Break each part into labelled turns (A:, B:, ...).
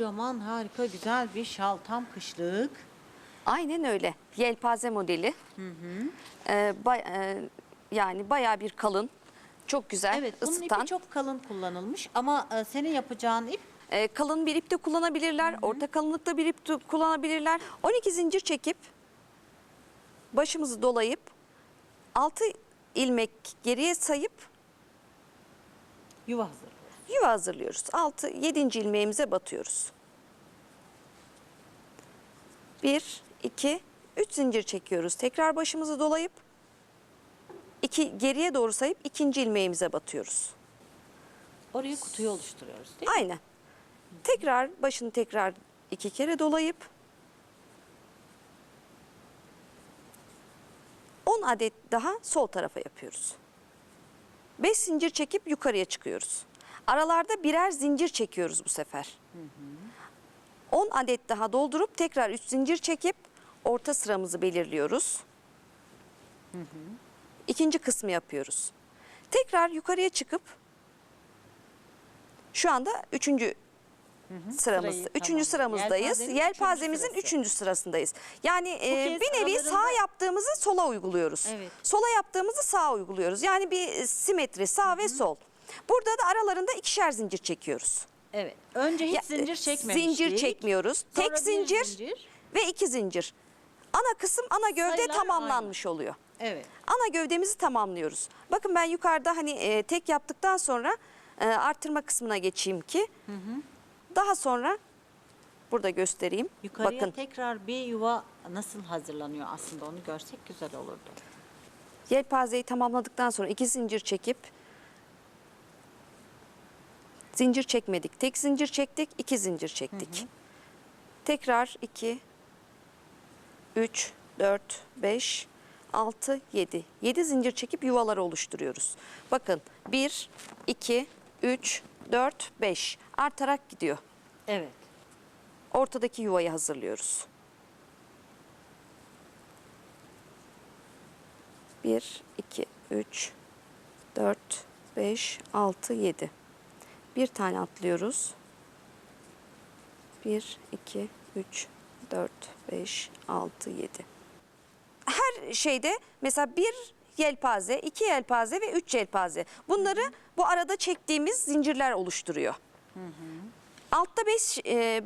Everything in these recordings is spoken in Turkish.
A: Kocaman harika güzel bir şal tam kışlık.
B: Aynen öyle. Yelpaze modeli. Ee, bay- e, yani bayağı bir kalın. Çok güzel
A: Evet bunun
B: ısıtan.
A: ipi çok kalın kullanılmış ama e, senin yapacağın ip
B: Ee, kalın bir ip de kullanabilirler. Orta kalınlıkta bir ip de kullanabilirler. 12 zincir çekip başımızı dolayıp 6 ilmek geriye sayıp
A: yuva hazırlıyor.
B: Yuva hazırlıyoruz. 6 7. ilmeğimize batıyoruz. 1 2 3 zincir çekiyoruz. Tekrar başımızı dolayıp 2 geriye doğru sayıp ikinci ilmeğimize batıyoruz.
A: Oraya kutuyu oluşturuyoruz değil mi?
B: Aynen. Tekrar başını tekrar iki kere dolayıp 10 adet daha sol tarafa yapıyoruz. 5 zincir çekip yukarıya çıkıyoruz. Aralarda birer zincir çekiyoruz bu sefer. 10 adet daha doldurup tekrar 3 zincir çekip orta sıramızı belirliyoruz. İkinci kısmı yapıyoruz. Tekrar yukarıya çıkıp şu anda üçüncü sıramız.
A: Sırayı,
B: üçüncü
A: tamam.
B: sıramızdayız.
A: Yelpazenin
B: Yelpazemizin
A: üçüncü
B: üçüncü,
A: sırası.
B: sırasındayız. Yani e, bir nevi
A: aralarında-
B: sağ yaptığımızı sola uyguluyoruz.
A: Evet.
B: Sola yaptığımızı sağa uyguluyoruz. Yani bir simetri sağ ve sol. Burada da aralarında ikişer zincir çekiyoruz.
A: Evet. Önce hiç
B: Ya,
A: zincir çekmemiştik.
B: Zincir çekmiyoruz.
A: Sonra
B: Tek zincir,
A: zincir.
B: ve iki zincir. Ana kısım ana gövde
A: Sayılar
B: tamamlanmış oluyor.
A: Evet.
B: Ana gövdemizi tamamlıyoruz. Bakın ben yukarıda hani e, tek yaptıktan sonra e, arttırma kısmına geçeyim ki daha sonra burada göstereyim.
A: Yukarıya
B: Bakın
A: tekrar bir yuva nasıl hazırlanıyor aslında onu görsek güzel olurdu.
B: yelpazeyi tamamladıktan sonra iki zincir çekip zincir çekmedik. Tek zincir çektik, iki zincir çektik. Tekrar 2 3 4 5 6 7. 7 zincir çekip yuvaları oluşturuyoruz. Bakın 1 2 3 4 5 artarak gidiyor.
A: Evet.
B: Ortadaki yuvayı hazırlıyoruz. 1 2 3 4 5 6 7. Bir tane atlıyoruz. 1 2 3 4 5 6 7. Her şeyde mesela bir yelpaze, iki yelpaze ve üç yelpaze. Bunları bu arada çektiğimiz zincirler oluşturuyor. Altta 5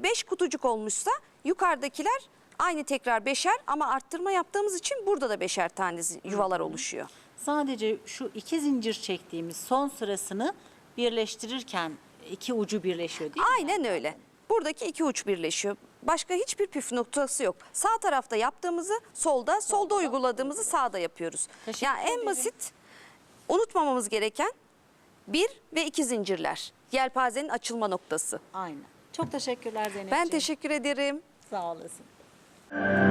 B: 5 kutucuk olmuşsa yukarıdakiler aynı tekrar beşer ama arttırma yaptığımız için burada da beşer tane yuvalar oluşuyor.
A: Sadece şu iki zincir çektiğimiz son sırasını birleştirirken iki ucu birleşiyor değil mi?
B: Aynen öyle. Buradaki iki uç birleşiyor. Başka hiçbir püf noktası yok. Sağ tarafta yaptığımızı solda, solda uyguladığımızı sağda yapıyoruz.
A: Teşekkür
B: Yani en
A: ederim.
B: basit unutmamamız gereken bir ve iki zincirler. Yelpazenin açılma noktası.
A: Aynen. Çok teşekkürler Zeynep'ciğim.
B: Ben teşekkür ederim.
A: Sağ olasın.